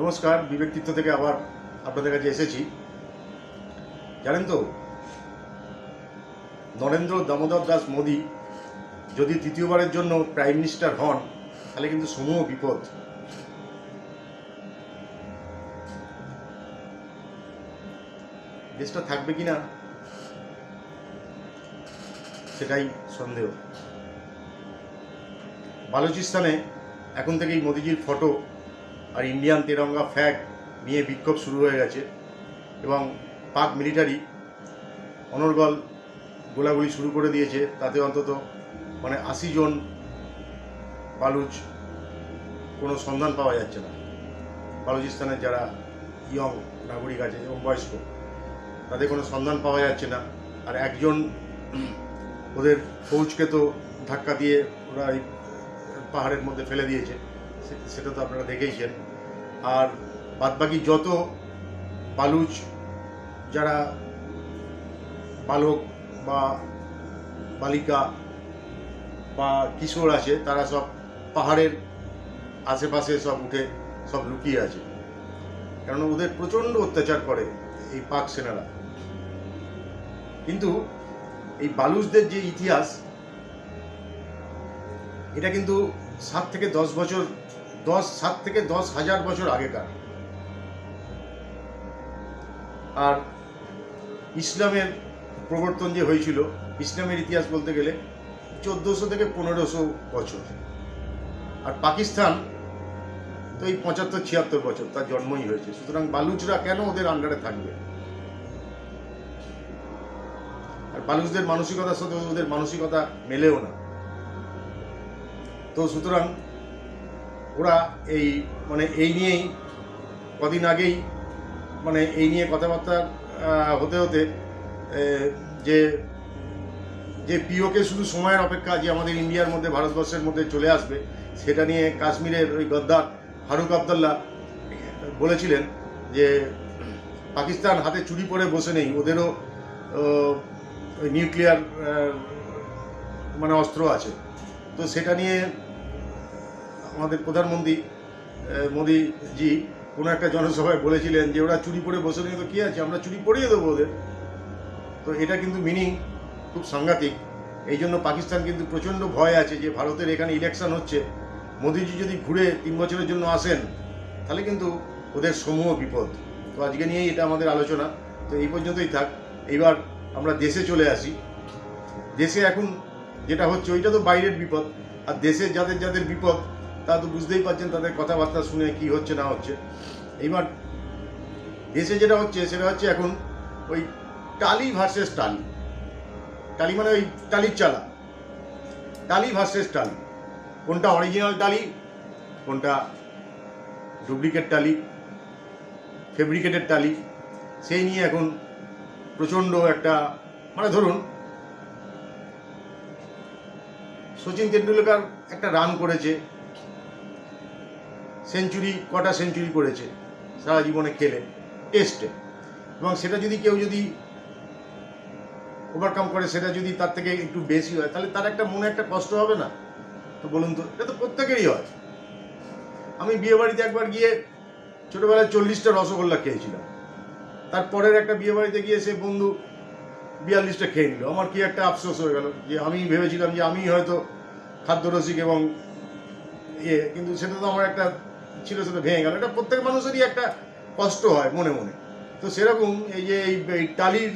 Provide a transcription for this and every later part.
নমস্কার বিবেক তীর্থ থেকে আবার আপনাদের কাছে এসেছি। জানেন তো, নরেন্দ্র দামোদর দাস মোদী যদি তৃতীয়বারের জন্য প্রাইম মিনিস্টার হন, তাহলে কিন্তু সমূহ বিপদ। দেশটা থাকবে কি না সেটাই সন্দেহ। বালুচিস্তানে এখন থেকেই মোদিজির ফটো আর ইন্ডিয়ান তেরঙ্গা ফ্ল্যাগ নিয়ে বিক্ষোভ শুরু হয়ে গেছে এবং পাক মিলিটারি অনর্গল গোলাগুলি শুরু করে দিয়েছে। তাতে অন্তত মানে আশি জন বালুচ কোনো সন্ধান পাওয়া যাচ্ছে না। বালুচিস্তানের যারা ইয়ং নাগরিক আছে এবং বয়স্ক, তাদের কোনো সন্ধান পাওয়া যাচ্ছে না। আর একজন ওদের ফৌজকে তো ধাক্কা দিয়ে ওরা এই পাহাড়ের মধ্যে ফেলে দিয়েছে। সেটা তো আপনারা দেখেইছেন। আর বাদবাকি যত বালুচ, যারা বালক বা বালিকা বা কিশোর আছে, তারা সব পাহাড়ের আশেপাশে সব উঠে সব লুকিয়ে আছে। কারণ ওদের প্রচণ্ড অত্যাচার করে এই পাক সেনারা। কিন্তু এই বালুচদের যে ইতিহাস, এটা কিন্তু সাত থেকে দশ বছর, দশ, সাত থেকে দশ হাজার বছর আগেকার। আর ইসলামের প্রবর্তন যে হয়েছিল, ইসলামের ইতিহাস বলতে গেলে চোদ্দোশো থেকে পনেরোশো বছর। আর পাকিস্তান তো এই পঁচাত্তর, ছিয়াত্তর বছর, তার জন্মই হয়েছে। সুতরাং বালুচরা কেন ওদের আন্ডারে থাকবে? আর বালুচদের মানসিকতার সাথে ওদের মানসিকতা মেলেও না। তো সুতরাং ওরা এই মানে এই নিয়েই কদিন আগেই মানে এই নিয়ে কথাবার্তা হতে হতে যে যে পিওকে শুধু সময়ের অপেক্ষা যে আমাদের ইন্ডিয়ার মধ্যে, ভারতবর্ষের মধ্যে চলে আসবে, সেটা নিয়ে কাশ্মীরের ওই গদ্দার ফারুক আবদুল্লাহ বলেছিলেন যে পাকিস্তান হাতে চুরি পরে বসে নেই, ওদেরও নিউক্লিয়ার মানে অস্ত্র আছে। তো সেটা নিয়ে আমাদের প্রধানমন্ত্রী মোদিজি কোনো একটা জনসভায় বলেছিলেন যে ওরা চুরি পরে বসে নেই তো কী আছে? আমরা চুরি পরিয়ে দেবো ওদের। তো এটা কিন্তু মিনিং, খুব সাংঘাতিক। এই জন্য পাকিস্তান কিন্তু প্রচণ্ড ভয় আছে যে ভারতের এখানে ইলেকশন হচ্ছে। মোদিজি যদি ঘুরে তিন বছরের জন্য আসেন, তাহলে কিন্তু ওদের সমূহ বিপদ। তো আজকে নিয়েই এটা আমাদের আলোচনা। তো এই পর্যন্তই থাক। এইবার আমরা দেশে চলে আসি। দেশে এখন যেটা হচ্ছে ওইটা তো বাইরের বিপদ, আর দেশে যাদের যাদের বিপদ তা তো বুঝতেই পারছেন তাদের কথাবার্তা শুনে কি হচ্ছে না হচ্ছে। এইবার দেশে যেটা হচ্ছে, সেটা হচ্ছে এখন ওই টালি ভার্সেস টালি। টালি মানে ওই টালির চালা। টালি ভার্সেস টালি। কোনটা অরিজিনাল টালি, কোনটা ডুপ্লিকেট টালি ফেব্রিকেটেড টালি, সেই নিয়ে এখন প্রচণ্ড একটা মানে ধরুন সচিন তেন্ডুলকার একটা রান করেছে। সেঞ্চুরি কটা সেঞ্চুরি করেছে সারা জীবনে খেলে টেস্টে এবং সেটা যদি কেউ যদি ওভারকাম করে, সেটা যদি তার থেকে একটু বেশি হয়, তাহলে তার একটা মনে একটা কষ্ট হবে না? তো বলুন তো, এটা তো প্রত্যেকেরই হয়। আমি বিয়ে বাড়িতে একবার গিয়ে ছোটোবেলায় চল্লিশটা রসগোল্লা খেয়েছিলাম। তারপরের একটা বিয়ে বাড়িতে গিয়ে সে বন্ধু বিয়াল্লিশটা খেয়ে নিল। আমার কি একটা আফসোস হয়ে গেল যে আমি ভেবেছিলাম যে আমি হয়তো খাদ্যরসিক এবং ইয়ে কিন্তু সেটা তো আমার একটা ছিল, সেটা ভেঙে গেল। এটা প্রত্যেক মানুষেরই একটা কষ্ট হয় মনে মনে। তো সেরকম এই যে এই টালির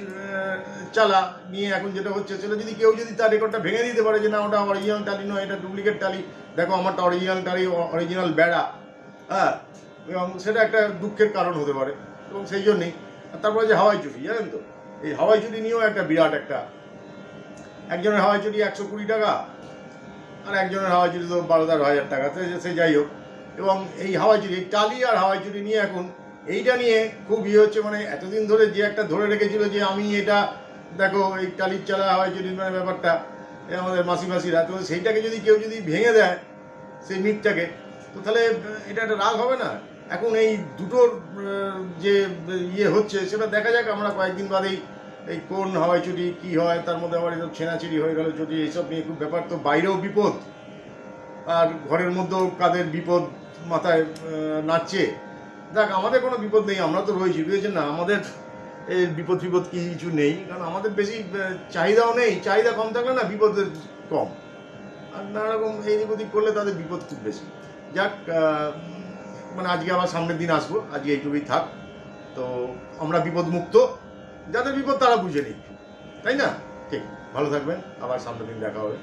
চালা নিয়ে এখন যেটা হচ্ছে, সেটা যদি কেউ যদি তার রেকর্ডটা ভেঙে দিতে পারে যে না, ওটা অরিজিনাল টালি নয়, এটা ডুপ্লিকেট টালি, দেখো আমারটা অরিজিনাল টালি অরিজিনাল বেড়া হ্যাঁ? এবং সেটা একটা দুঃখের কারণ হতে পারে, এবং সেই জন্যেই। তারপরে যে হাওয়াই চুরি, জানেন তো? এই হাওয়াই চুরি নিয়েও একটা বিরাট একটা। একজনের হাওয়াই চুরি একশো কুড়ি টাকা, আর একজনের হাওয়াই চুরি তো বারো তেরো হাজার টাকা। সে যাই হোক, এবং এই হাওয়াই চুরি টালি আর হাওয়াই চুরি নিয়ে এখন এইটা নিয়ে খুব ইয়ে হচ্ছে মানে এতদিন ধরে যে একটা ধরে রেখেছিল যে আমি এটা, দেখো, এই টালির চালা, হাওয়াই চুরির মানে ব্যাপারটা আমাদের মাসি মাসিরা। তো সেইটাকে যদি কেউ যদি ভেঙে দেয়, সেই মিথটাকে, তো তাহলে এটা একটা রাগ হবে না? এখন এই দুটোর যে ইয়ে হচ্ছে, সেটা দেখা যাক, আমরা কয়েকদিন বাদেই এই কোন হাওয়াই চুরি কী হয়, তার মধ্যে আবার এসব ছেঁড়াছিড়ি হয়ে গেল, যদি এইসব নিয়ে খুব ব্যাপার, তো বাইরেও বিপদ। আর ঘরের মধ্যেও কাদের বিপদ মাথায় নাচছে। দেখ, আমাদের কোনো বিপদ নেই, আমরা তো রয়েছি, বুঝেছেন না? আমাদের এই বিপদ বিপদ কিছু নেই, কারণ আমাদের বেশি চাহিদাও নেই। চাহিদা কম থাকলে না বিপদের কম। আর নানা রকম এই দিক ওদিক করলে তাদের বিপদ খুব বেশি। যাক মানে আজকে আবার সামনের দিন আসব, আজকে এইটুকুই থাক। তো আমরা বিপদ মুক্ত যাদের বিপদ তারা বুঝে নিক। তাই না? ঠিক। ভালো থাকবেন। আবার সামনের দিন দেখা হবে।